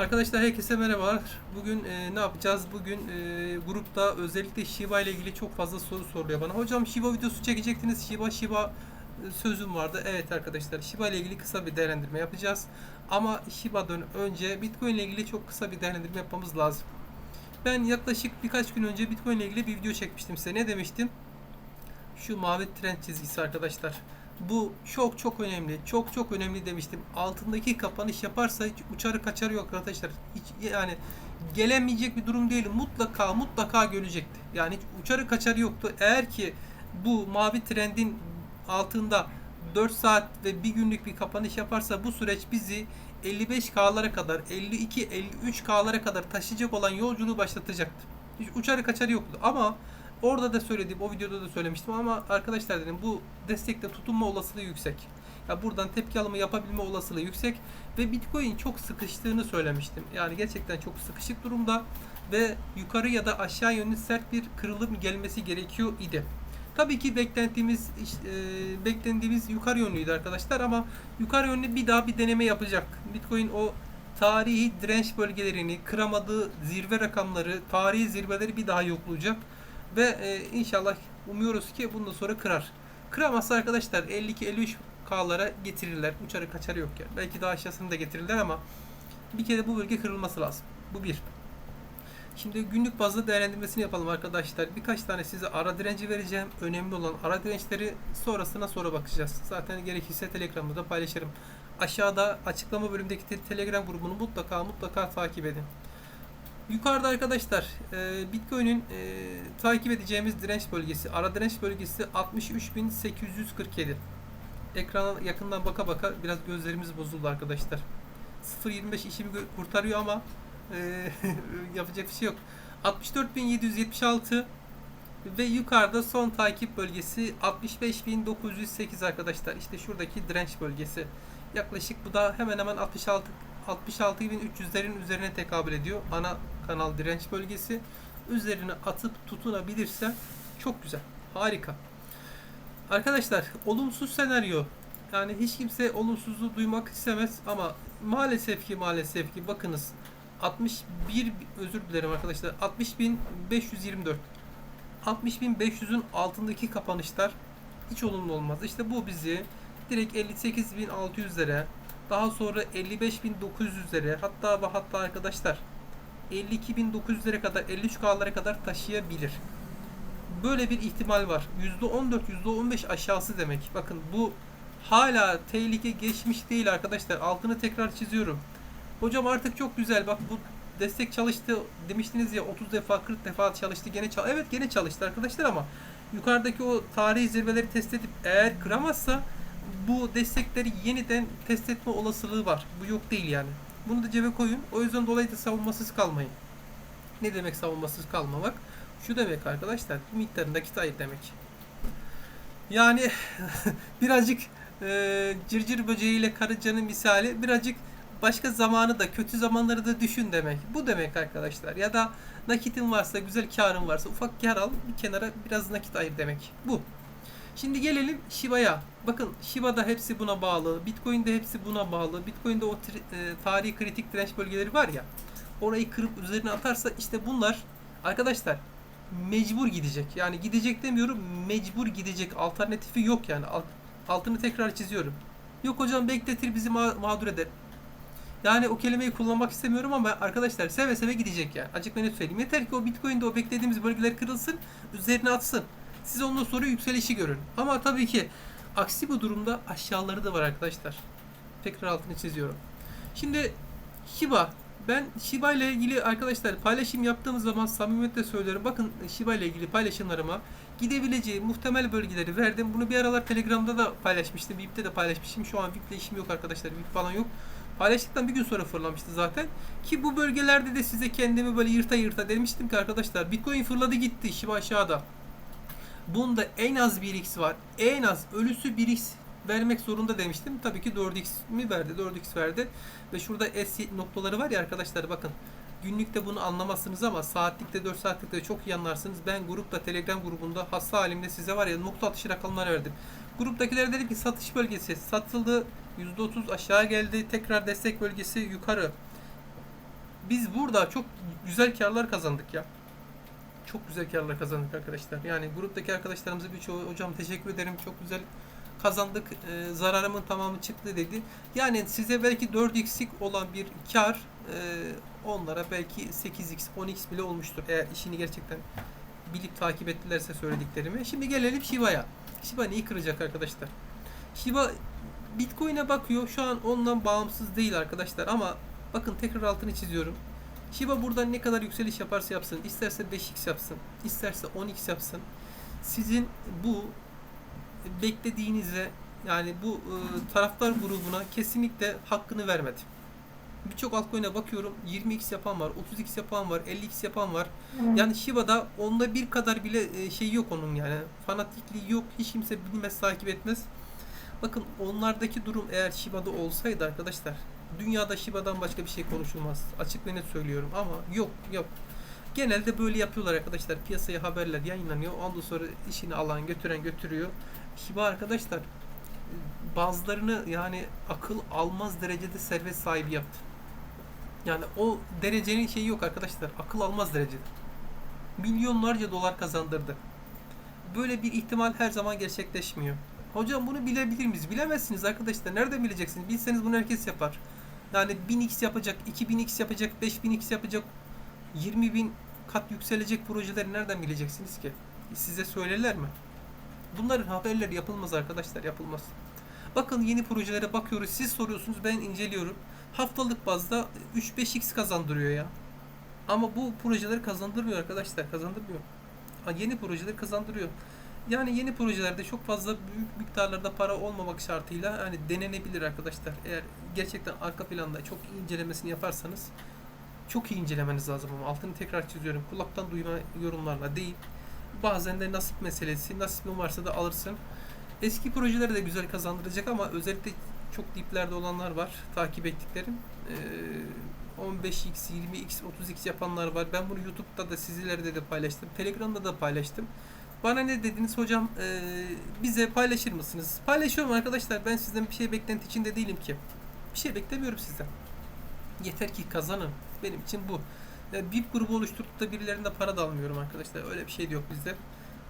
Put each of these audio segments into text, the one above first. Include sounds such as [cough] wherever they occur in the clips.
Arkadaşlar herkese merhabalar. Bugün e, ne yapacağız? Bugün e, grupta özellikle Shiba ile ilgili çok fazla soru soruluyor bana. Hocam Shiba videosu çekecektiniz. Shiba Shiba e, sözüm vardı. Evet arkadaşlar Shiba ile ilgili kısa bir değerlendirme yapacağız. Ama Shiba'dan önce Bitcoin ile ilgili çok kısa bir değerlendirme yapmamız lazım. Ben yaklaşık birkaç gün önce Bitcoin ile ilgili bir video çekmiştim size. Ne demiştim? Şu mavi trend çizgisi arkadaşlar. Bu çok çok önemli. Çok çok önemli demiştim. Altındaki kapanış yaparsa hiç uçarı kaçarı yok arkadaşlar. Hiç yani gelemeyecek bir durum değil. Mutlaka mutlaka görecekti. Yani hiç uçarı kaçarı yoktu. Eğer ki bu mavi trendin altında 4 saat ve bir günlük bir kapanış yaparsa bu süreç bizi 55K'lara kadar 52-53K'lara kadar taşıyacak olan yolculuğu başlatacaktı. Hiç uçarı kaçarı yoktu ama Orada da söylediğim, o videoda da söylemiştim ama arkadaşlar dedim bu destekte tutunma olasılığı yüksek. Ya buradan tepki alımı yapabilme olasılığı yüksek ve Bitcoin çok sıkıştığını söylemiştim. Yani gerçekten çok sıkışık durumda ve yukarı ya da aşağı yönlü sert bir kırılım gelmesi gerekiyor idi. Tabii ki beklentimiz e, beklediğimiz yukarı yönlüydü arkadaşlar ama yukarı yönlü bir daha bir deneme yapacak. Bitcoin o tarihi direnç bölgelerini, kıramadığı zirve rakamları, tarihi zirveleri bir daha yoklayacak. Ve e, inşallah umuyoruz ki bundan sonra kırar. Kıramazsa arkadaşlar 52-53 K'lara getirirler. Uçarı kaçarı yok yani. Belki daha aşağısını da getirirler ama bir kere bu bölge kırılması lazım. Bu bir. Şimdi günlük bazda değerlendirmesini yapalım arkadaşlar. Birkaç tane size ara direnci vereceğim. Önemli olan ara dirençleri sonrasına sonra bakacağız. Zaten gerekirse Telegram'da da paylaşırım. Aşağıda açıklama bölümündeki te- Telegram grubunu mutlaka mutlaka takip edin. Yukarıda arkadaşlar e, Bitcoin'in e, takip edeceğimiz direnç bölgesi, ara direnç bölgesi 63.847. Ekrana yakından baka baka biraz gözlerimiz bozuldu arkadaşlar. 0.25 işimi kurtarıyor ama e, [laughs] yapacak bir şey yok. 64.776 ve yukarıda son takip bölgesi 65.908 arkadaşlar. İşte şuradaki direnç bölgesi. Yaklaşık bu da hemen hemen 66 66.300'lerin üzerine tekabül ediyor. Ana kanal direnç bölgesi. Üzerine atıp tutunabilirse çok güzel. Harika. Arkadaşlar olumsuz senaryo. Yani hiç kimse olumsuzluğu duymak istemez ama maalesef ki maalesef ki bakınız 61 özür dilerim arkadaşlar 60.524 60.500'ün altındaki kapanışlar hiç olumlu olmaz. İşte bu bizi direkt 58.600'lere daha sonra 55.900'lere hatta ve hatta arkadaşlar 52.900'lere kadar 53K'lara kadar taşıyabilir. Böyle bir ihtimal var. %14 %15 aşağısı demek. Bakın bu hala tehlike geçmiş değil arkadaşlar. Altını tekrar çiziyorum. Hocam artık çok güzel. Bak bu destek çalıştı demiştiniz ya 30 defa 40 defa çalıştı gene çal evet gene çalıştı arkadaşlar ama yukarıdaki o tarihi zirveleri test edip eğer kıramazsa bu destekleri yeniden test etme olasılığı var. Bu yok değil yani. Bunu da cebe koyun. O yüzden dolayı da savunmasız kalmayın. Ne demek savunmasız kalmamak? Şu demek arkadaşlar, bir miktarında nakit ayır demek. Yani [laughs] birazcık e, cırcır böceğiyle karıncanın misali birazcık başka zamanı da kötü zamanları da düşün demek. Bu demek arkadaşlar. Ya da nakitin varsa, güzel karın varsa ufak kar al, bir kenara biraz nakit ayır demek. Bu. Şimdi gelelim Shiba'ya. Bakın Shiba'da hepsi buna bağlı. Bitcoin'de hepsi buna bağlı. Bitcoin'de o e, tarihi kritik direnç bölgeleri var ya. Orayı kırıp üzerine atarsa işte bunlar arkadaşlar mecbur gidecek. Yani gidecek demiyorum mecbur gidecek. Alternatifi yok yani. Alt- altını tekrar çiziyorum. Yok hocam bekletir bizi ma- mağdur eder. Yani o kelimeyi kullanmak istemiyorum ama arkadaşlar seve seve gidecek yani. Açık ve net söyleyeyim. Yeter ki o Bitcoin'de o beklediğimiz bölgeler kırılsın, üzerine atsın. Siz ondan sonra yükselişi görün. Ama tabii ki aksi bu durumda aşağıları da var arkadaşlar. Tekrar altını çiziyorum. Şimdi Shiba. Ben Shiba ile ilgili arkadaşlar paylaşım yaptığımız zaman samimiyetle söylüyorum. Bakın Shiba ile ilgili paylaşımlarıma gidebileceği muhtemel bölgeleri verdim. Bunu bir aralar Telegram'da da paylaşmıştım. VIP'te de paylaşmışım. Şu an VIP'le işim yok arkadaşlar. VIP falan yok. Paylaştıktan bir gün sonra fırlamıştı zaten. Ki bu bölgelerde de size kendimi böyle yırta yırta demiştim ki arkadaşlar Bitcoin fırladı gitti Shiba aşağıda. Bunda en az 1x var. En az ölüsü 1x vermek zorunda demiştim. Tabii ki 4x mi verdi? 4x verdi. Ve şurada S noktaları var ya arkadaşlar bakın. Günlükte bunu anlamazsınız ama saatlikte 4 saatlikte çok iyi anlarsınız. Ben grupta Telegram grubunda hasta halimde size var ya nokta atışı rakamlar verdim. Gruptakiler dedi ki satış bölgesi satıldı. %30 aşağı geldi. Tekrar destek bölgesi yukarı. Biz burada çok güzel karlar kazandık ya. Çok güzel karlar kazandık arkadaşlar. Yani gruptaki arkadaşlarımıza birçoğu hocam teşekkür ederim çok güzel kazandık. Ee, zararımın tamamı çıktı dedi. Yani size belki 4x'lik olan bir kar e, onlara belki 8x, 10x bile olmuştur. Eğer işini gerçekten bilip takip ettilerse söylediklerimi. Şimdi gelelim Shiba'ya. Shiba neyi kıracak arkadaşlar? Shiba Bitcoin'e bakıyor. Şu an ondan bağımsız değil arkadaşlar ama bakın tekrar altını çiziyorum. Shiba buradan ne kadar yükseliş yaparsa yapsın, isterse 5x yapsın, isterse 10x yapsın. Sizin bu beklediğinize yani bu e, taraftar grubuna kesinlikle hakkını vermedi. Birçok altcoin'e bakıyorum 20x yapan var, 30x yapan var, 50x yapan var. Yani Shiba'da onda bir kadar bile e, şey yok onun yani. Fanatikliği yok. Hiç kimse bilmez, takip etmez. Bakın onlardaki durum eğer Shiba'da olsaydı arkadaşlar dünyada Shiba'dan başka bir şey konuşulmaz. Açık ve net söylüyorum ama yok yok. Genelde böyle yapıyorlar arkadaşlar. Piyasaya haberler yayınlanıyor. Ondan sonra işini alan götüren götürüyor. Shiba arkadaşlar bazılarını yani akıl almaz derecede servet sahibi yaptı. Yani o derecenin şeyi yok arkadaşlar. Akıl almaz derecede. Milyonlarca dolar kazandırdı. Böyle bir ihtimal her zaman gerçekleşmiyor. Hocam bunu bilebilir miyiz? Bilemezsiniz arkadaşlar. Nereden bileceksiniz? Bilseniz bunu herkes yapar. Yani 1000x yapacak, 2000x yapacak, 5000x yapacak, 20.000 kat yükselecek projeleri nereden bileceksiniz ki? Size söylerler mi? Bunların haberleri yapılmaz arkadaşlar, yapılmaz. Bakın yeni projelere bakıyoruz. Siz soruyorsunuz, ben inceliyorum. Haftalık bazda 3-5x kazandırıyor ya. Ama bu projeleri kazandırmıyor arkadaşlar, kazandırmıyor. Ha, yeni projeleri kazandırıyor. Yani yeni projelerde çok fazla büyük miktarlarda para olmamak şartıyla hani denenebilir arkadaşlar. Eğer gerçekten arka planda çok iyi incelemesini yaparsanız çok iyi incelemeniz lazım ama altını tekrar çiziyorum. Kulaktan duyma yorumlarla değil. Bazen de nasip meselesi. Nasibin varsa da alırsın. Eski projeleri de güzel kazandıracak ama özellikle çok diplerde olanlar var. Takip ettiklerim. Ee, 15x, 20x, 30x yapanlar var. Ben bunu YouTube'da da sizlerde de paylaştım. Telegram'da da paylaştım. Bana ne dediniz hocam? Ee, bize paylaşır mısınız? Paylaşıyorum arkadaşlar. Ben sizden bir şey beklenti içinde değilim ki. Bir şey beklemiyorum sizden. Yeter ki kazanın. Benim için bu. Yani VIP grubu oluşturup da birilerinde para da almıyorum arkadaşlar. Öyle bir şey de yok bizde.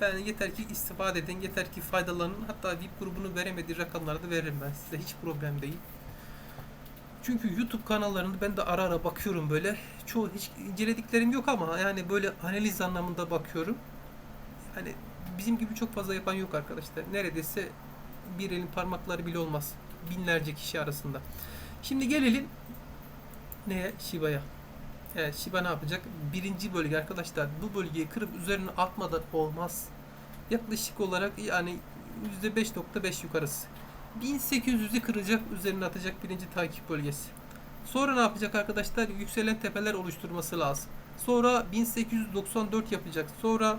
Ben yeter ki istifade edin, yeter ki faydalanın. Hatta VIP grubunu veremediği rakamları da veririm ben size. Hiç problem değil. Çünkü YouTube kanallarını ben de ara ara bakıyorum böyle. Çoğu hiç incelediklerim yok ama yani böyle analiz anlamında bakıyorum. Hani bizim gibi çok fazla yapan yok arkadaşlar. Neredeyse bir elin parmakları bile olmaz. Binlerce kişi arasında. Şimdi gelelim neye? Shiba'ya. Evet Shiba ne yapacak? Birinci bölge arkadaşlar. Bu bölgeyi kırıp üzerine atmadan olmaz. Yaklaşık olarak yani %5.5 yukarısı. 1800'ü kıracak üzerine atacak birinci takip bölgesi. Sonra ne yapacak arkadaşlar? Yükselen tepeler oluşturması lazım. Sonra 1894 yapacak. Sonra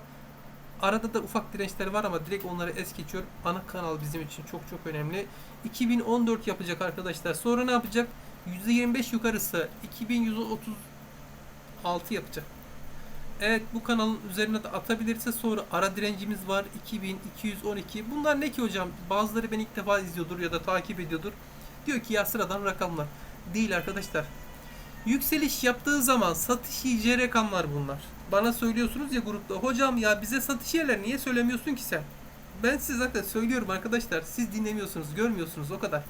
arada da ufak dirençler var ama direkt onları es geçiyor. Ana kanal bizim için çok çok önemli. 2014 yapacak arkadaşlar. Sonra ne yapacak? %25 yukarısı 2136 yapacak. Evet bu kanalın üzerine de atabilirse sonra ara direncimiz var 2212. Bunlar ne ki hocam? Bazıları beni ilk defa izliyordur ya da takip ediyordur. Diyor ki ya sıradan rakamlar. Değil arkadaşlar. Yükseliş yaptığı zaman satış yiyeceği rakamlar bunlar. Bana söylüyorsunuz ya grupta. Hocam ya bize satış yerler niye söylemiyorsun ki sen? Ben size zaten söylüyorum arkadaşlar. Siz dinlemiyorsunuz, görmüyorsunuz o kadar.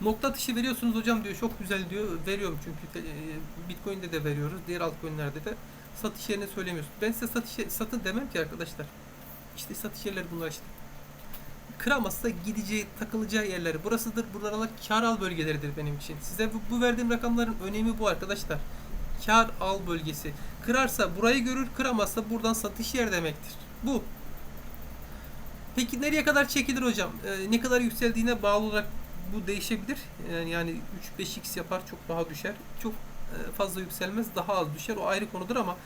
Nokta atışı veriyorsunuz hocam diyor. Çok güzel diyor. Veriyorum çünkü e, Bitcoin'de de veriyoruz. Diğer altcoin'lerde de satış yerini söylemiyorsun. Ben size satış satın demem ki arkadaşlar. İşte satış yerleri bunlar işte. Kıramazsa gideceği, takılacağı yerler burasıdır. Buralar kar al bölgeleridir benim için. Size bu, bu verdiğim rakamların önemi bu arkadaşlar. Kar al bölgesi. Kırarsa burayı görür, kıramazsa buradan satış yer demektir. Bu. Peki nereye kadar çekilir hocam? Ee, ne kadar yükseldiğine bağlı olarak bu değişebilir. Yani, yani 3-5x yapar, çok daha düşer. Çok e, fazla yükselmez, daha az düşer. O ayrı konudur ama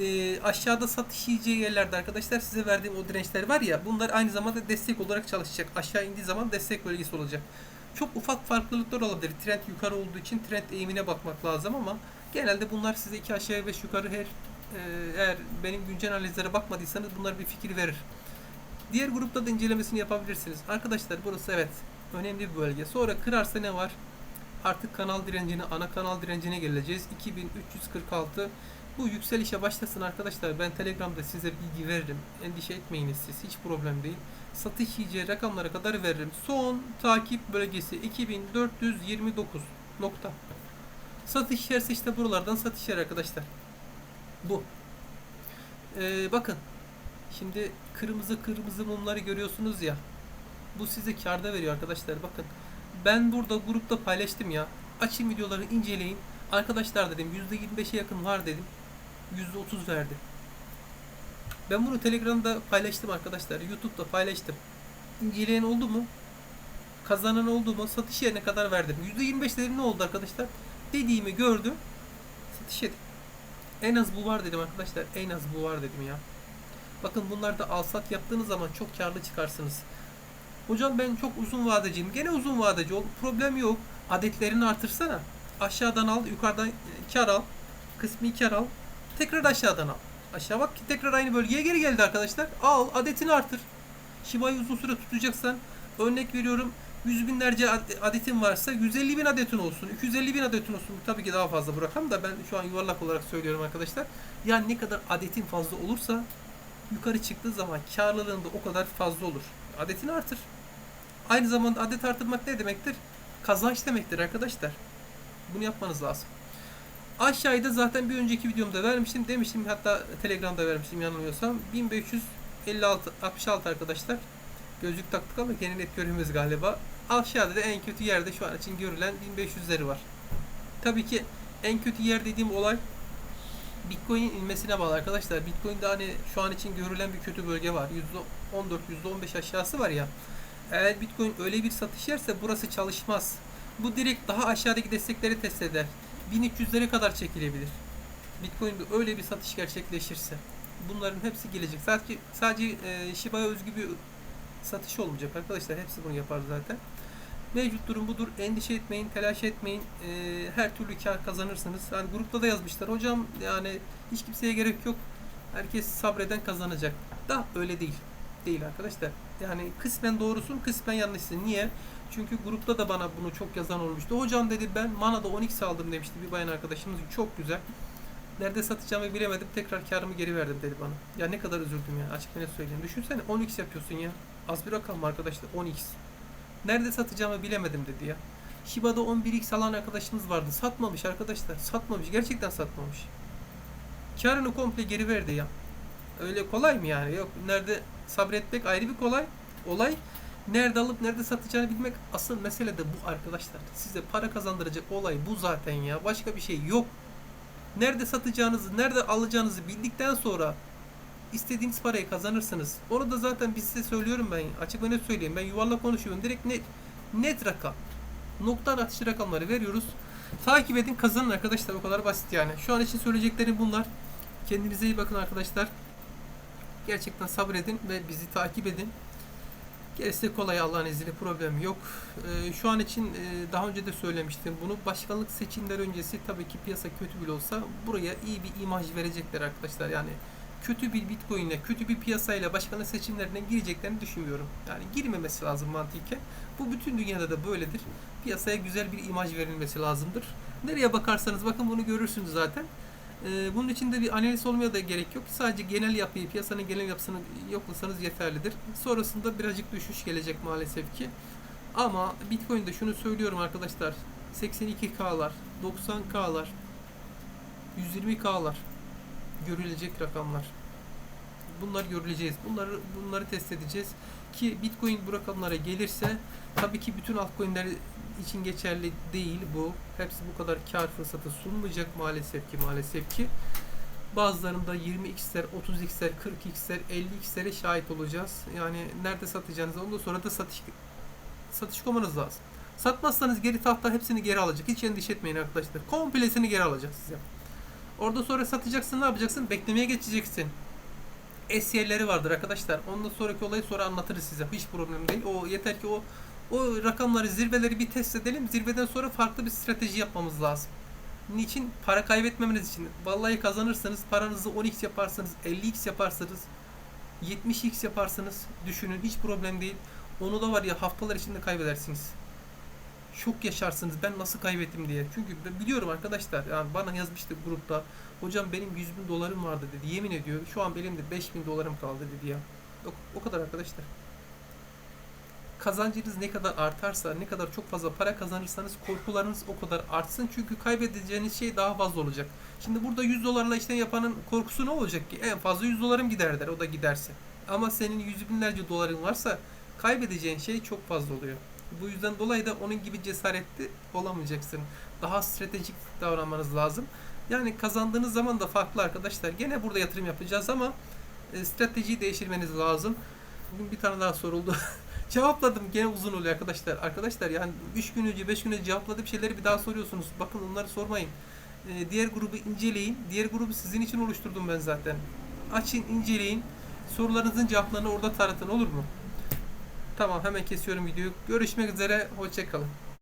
e, aşağıda satış yiyeceği yerlerde arkadaşlar size verdiğim o dirençler var ya bunlar aynı zamanda destek olarak çalışacak. Aşağı indiği zaman destek bölgesi olacak. Çok ufak farklılıklar olabilir. Trend yukarı olduğu için trend eğimine bakmak lazım ama genelde bunlar size iki aşağı beş yukarı her e, eğer benim güncel analizlere bakmadıysanız bunlar bir fikir verir. Diğer grupta da incelemesini yapabilirsiniz. Arkadaşlar burası evet önemli bir bölge. Sonra kırarsa ne var? Artık kanal direncine, ana kanal direncine geleceğiz. 2346. Bu yükselişe başlasın arkadaşlar. Ben Telegram'da size bilgi veririm. Endişe etmeyiniz siz. Hiç problem değil. Satış yiyeceği rakamlara kadar veririm. Son takip bölgesi 2429 nokta. Satış yerse işte buralardan satış yer arkadaşlar. Bu. Ee, bakın. Şimdi kırmızı kırmızı mumları görüyorsunuz ya. Bu size karda veriyor arkadaşlar. Bakın. Ben burada grupta paylaştım ya. Açın videoları inceleyin. Arkadaşlar dedim %25'e yakın var dedim. %30 verdi. Ben bunu Telegram'da paylaştım arkadaşlar. YouTube'da paylaştım. İnceleyen oldu mu? Kazanan oldu mu? Satış yerine kadar verdim. %25 dedim ne oldu arkadaşlar? Dediğimi gördü. Satış yedim. En az bu var dedim arkadaşlar. En az bu var dedim ya. Bakın bunlarda alsat yaptığınız zaman çok karlı çıkarsınız. Hocam ben çok uzun vadeciyim. Gene uzun vadeci ol. Problem yok. Adetlerini artırsana. Aşağıdan al, yukarıdan kar al. Kısmi kar al. Tekrar aşağıdan al. Aşağı bak ki tekrar aynı bölgeye geri geldi arkadaşlar. Al, adetini artır. Shiba'yı uzun süre tutacaksan örnek veriyorum 100 binlerce ad- adetin varsa 150 bin adetin olsun. 250 bin adetin olsun. Tabii ki daha fazla bu rakam da ben şu an yuvarlak olarak söylüyorum arkadaşlar. Yani ne kadar adetin fazla olursa yukarı çıktığı zaman karlılığın da o kadar fazla olur. Adetini artır. Aynı zamanda adet artırmak ne demektir? Kazanç demektir arkadaşlar. Bunu yapmanız lazım. Aşağıda zaten bir önceki videomda vermiştim. Demiştim hatta Telegram'da vermiştim yanılmıyorsam. 1556 66 arkadaşlar. Gözlük taktık ama gene net göremiyoruz galiba. Aşağıda da en kötü yerde şu an için görülen 1500'leri var. Tabii ki en kötü yer dediğim olay Bitcoin inmesine bağlı arkadaşlar. Bitcoin'de hani şu an için görülen bir kötü bölge var. %14, %15 aşağısı var ya. Eğer Bitcoin öyle bir satış yerse burası çalışmaz. Bu direkt daha aşağıdaki destekleri test eder. 1300'lere kadar çekilebilir. Bitcoin'de öyle bir satış gerçekleşirse. Bunların hepsi gelecek. Sadece sadece e, Shiba'ya özgü bir satış olmayacak arkadaşlar. Hepsi bunu yapar zaten. Mevcut durum budur. Endişe etmeyin, telaş etmeyin. E, her türlü kar kazanırsınız. Yani grupta da yazmışlar. Hocam yani hiç kimseye gerek yok. Herkes sabreden kazanacak. Da öyle değil. Değil arkadaşlar. Yani kısmen doğrusun, kısmen yanlışsın. Niye? Çünkü grupta da bana bunu çok yazan olmuştu. Hocam dedi ben Mana'da 10x aldım demişti bir bayan arkadaşımız. Çok güzel. Nerede satacağımı bilemedim. Tekrar karımı geri verdim dedi bana. Ya ne kadar üzüldüm ya. Açık net söyleyeyim. Düşünsene 10x yapıyorsun ya. Az bir rakam arkadaşlar? 10x. Nerede satacağımı bilemedim dedi ya. Shiba'da 11x alan arkadaşımız vardı. Satmamış arkadaşlar. Satmamış. Gerçekten satmamış. Karını komple geri verdi ya. Öyle kolay mı yani? Yok. Nerede sabretmek ayrı bir kolay. Olay. Nerede alıp nerede satacağını bilmek asıl mesele de bu arkadaşlar. Size para kazandıracak olay bu zaten ya. Başka bir şey yok. Nerede satacağınızı, nerede alacağınızı bildikten sonra istediğiniz parayı kazanırsınız. Onu da zaten biz size söylüyorum ben. Açık ve net söyleyeyim. Ben yuvarlak konuşuyorum. Direkt net net rakam. Nokta atışı rakamları veriyoruz. Takip edin kazanın arkadaşlar. O kadar basit yani. Şu an için söyleyeceklerim bunlar. Kendinize iyi bakın arkadaşlar. Gerçekten sabredin ve bizi takip edin. Gerisi kolay Allah'ın izniyle problem yok. Ee, şu an için e, daha önce de söylemiştim bunu. Başkanlık seçimler öncesi tabii ki piyasa kötü bile olsa buraya iyi bir imaj verecekler arkadaşlar. Yani kötü bir bitcoin ile, kötü bir piyasayla başkanlık seçimlerine gireceklerini düşünmüyorum. Yani girmemesi lazım mantıken. Bu bütün dünyada da böyledir. Piyasaya güzel bir imaj verilmesi lazımdır. Nereye bakarsanız bakın bunu görürsünüz zaten. Ee, bunun için de bir analiz olmaya da gerek yok. Sadece genel yapıyı, piyasanın genel yapısını yoklasanız yeterlidir. Sonrasında birazcık düşüş gelecek maalesef ki. Ama Bitcoin'de şunu söylüyorum arkadaşlar. 82K'lar, 90K'lar, 120K'lar görülecek rakamlar. Bunlar görüleceğiz. Bunları bunları test edeceğiz ki Bitcoin bu rakamlara gelirse tabii ki bütün altcoin'ler için geçerli değil bu. Hepsi bu kadar kar fırsatı sunmayacak maalesef ki maalesef ki. Bazılarında 20x'ler, 30x'ler, 40x'ler, 50x'lere şahit olacağız. Yani nerede satacağınızı ondan sonra da satış satış koymanız lazım. Satmazsanız geri tahta hepsini geri alacak. Hiç endişe etmeyin arkadaşlar. Komplesini geri alacak size. Orada sonra satacaksın ne yapacaksın? Beklemeye geçeceksin. Es yerleri vardır arkadaşlar. Ondan sonraki olayı sonra anlatırız size. Hiç problem değil. O yeter ki o o rakamları, zirveleri bir test edelim. Zirveden sonra farklı bir strateji yapmamız lazım. Niçin? Para kaybetmemeniz için. Vallahi kazanırsanız paranızı 10x yaparsanız, 50x yaparsanız, 70x yaparsanız düşünün hiç problem değil. Onu da var ya haftalar içinde kaybedersiniz. Şok yaşarsınız ben nasıl kaybettim diye. Çünkü biliyorum arkadaşlar yani bana yazmıştı grupta hocam benim 100 bin dolarım vardı dedi yemin ediyor şu an benim de 5 bin dolarım kaldı dedi ya. O, o kadar arkadaşlar. Kazancınız ne kadar artarsa, ne kadar çok fazla para kazanırsanız korkularınız o kadar artsın. Çünkü kaybedeceğiniz şey daha fazla olacak. Şimdi burada 100 dolarla işlem yapanın korkusu ne olacak ki? En fazla 100 dolarım gider der, o da giderse. Ama senin yüz binlerce doların varsa kaybedeceğin şey çok fazla oluyor. Bu yüzden dolayı da onun gibi cesaretli olamayacaksın. Daha stratejik davranmanız lazım. Yani kazandığınız zaman da farklı arkadaşlar. Gene burada yatırım yapacağız ama e, stratejiyi değiştirmeniz lazım. Bugün bir tane daha soruldu. [laughs] Cevapladım gene uzun oluyor arkadaşlar. Arkadaşlar yani 3 gün önce 5 gün önce cevapladığım şeyleri bir daha soruyorsunuz. Bakın onları sormayın. Ee, diğer grubu inceleyin. Diğer grubu sizin için oluşturdum ben zaten. Açın inceleyin. Sorularınızın cevaplarını orada taratın olur mu? Tamam hemen kesiyorum videoyu. Görüşmek üzere. Hoşçakalın.